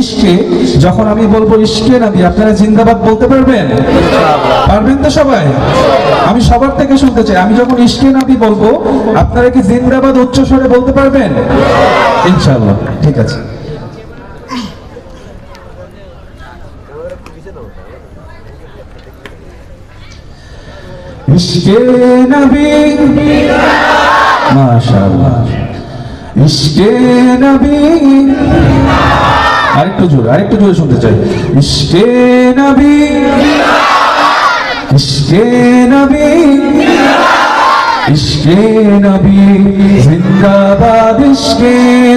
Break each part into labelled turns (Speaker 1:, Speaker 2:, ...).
Speaker 1: ইশকে যখন আমি বলব ইশকে নবী, আপনারা জিন্দাবাদ বলতে পারবেন? পারবেন তো সবাই? আমি সবার থেকে শুনতে চাই। আমি যখন ইশকে নবী বলব, আপনারা কি জিন্দাবাদ উচ্চ স্বরে বলতে পারবেন? ইনশাআল্লাহ, ঠিক আছে। ইশকে নবী, মাশাআল্লাহ। ইশকে নবী আরেকটু জোরে আরেকটু জোরে শুনতে চাই। ইশকে নবী ইশকে নবী ইশকে নবী জিন্দাবাদ ইশকে।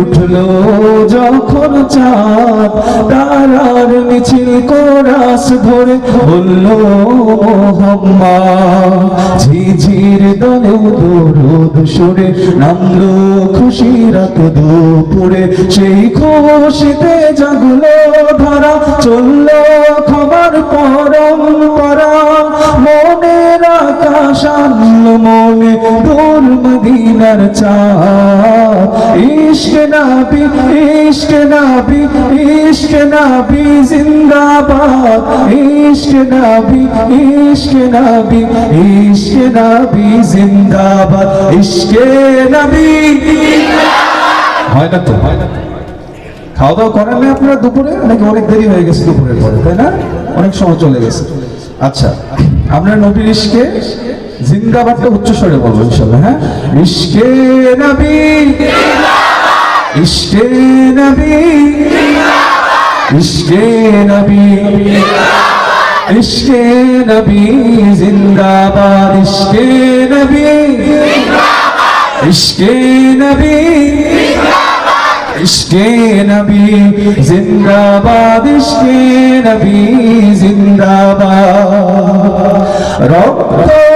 Speaker 1: উঠল যখন চাঁদ, তারার মিছিল কোরাস ধরে বলল, মোহাম্মদ, ঝিঝির দলে দরুদ সুরে নামলো খুশি রাত দুপুরে। সেই খুশিতে জাগলো ধরা, চলল খবর পরম্পরা। মনের আকাশ আনলো মনে দূর মদিনার চাঁদ। হয় না তো? খাওয়া দাওয়া করেন না আপনারা দুপুরে? নাকি অনেক দেরি হয়ে গেছে দুপুরের পরে, তাই না? অনেক সময় চলে গেছে। আচ্ছা আমরা নবীর ইশকে? জিন্দাবাদটা উচ্চ স্বরে বলব ইনশাল্লাহ হ্যাঁ? ইশকে নবী ইশকে নবী ইশকে নবী ইশকে নবী, জিন্দাবাদ! ইশকে নবী ইশকে নবী ইশকে নবী, জিন্দাবাদ! ইশকে নবী, জিন্দাবাদ! রক্ত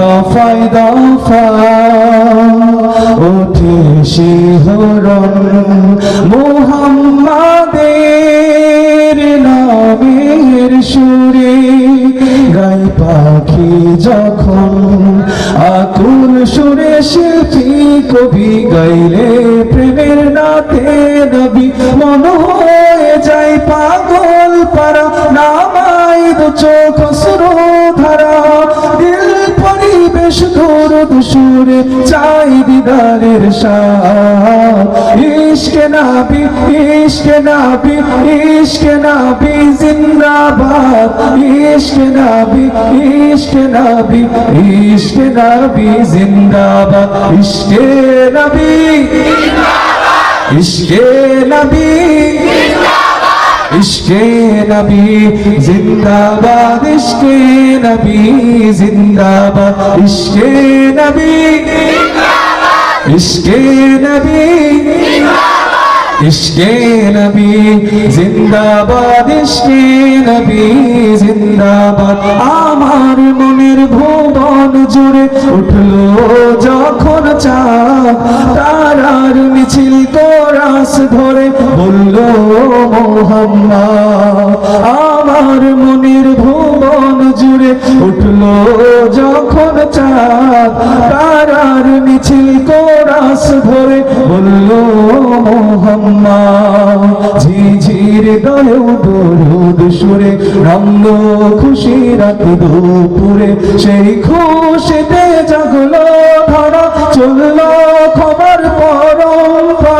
Speaker 1: দফায় দফা ওঠে শিহরণ মুহাম্মাদের নামের সুরে। গাই পাখি যখন আকুল সুরে শিল্পী কবি গাইলে প্রেমের নাতে নবী মন হয়ে যায় পাগল দুসুরে চাই দিদারের ইশকে নাবি ইশকে নাবি ইশকে নাবি জিন্দাবাদ। ইশকে নাবি ইশকে নাবি ইশকে নাবি জিন্দাবাদ। ইশকে নাবি ইশকে নবী ইশকে নবী, জিন্দাবাদ, ইশকে নবী, জিন্দাবাদ। ইশকে নবী ইশকে নবী ইশকে নবী, জিন্দাবাদ, ইশকে নবী, জিন্দাবাদ। আমার মনের ভুবন জুড়ে উঠল যখন চাঁদ, তারার মিছিল কোরাস ধরে বলল আমার মনের ভুবন জুড়ে উঠল যখন চাঁদ তারার মিছিল কোরাস ধরে বলল মোহাম্মদ ঝিঝির দলেও দরুদ সুরে, রঙ্গ খুশি রাত দুপুরে। সেই খুশিতে জাগলো ধরা, চলল খবর পরম্পরা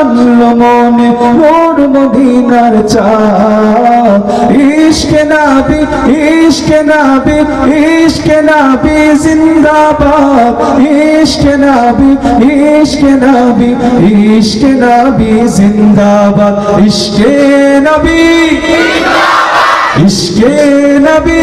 Speaker 1: আনলো মনে মোর মদিনার চাঁদ। ইশকে নাবি ইশকে নাবি ইশকে নাবি, জিন্দাবাদ। ইশকে নাবি ইশকে নাবি ইশকে নাবি, জিন্দাবাদ। ইশকে নবী ইশকে নবী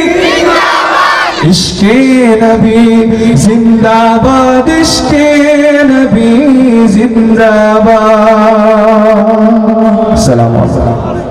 Speaker 1: ইশকে নবী জিন্দাবাদ ইশকে নবী জিন্দাবাদ। সালাম আলাইকুম।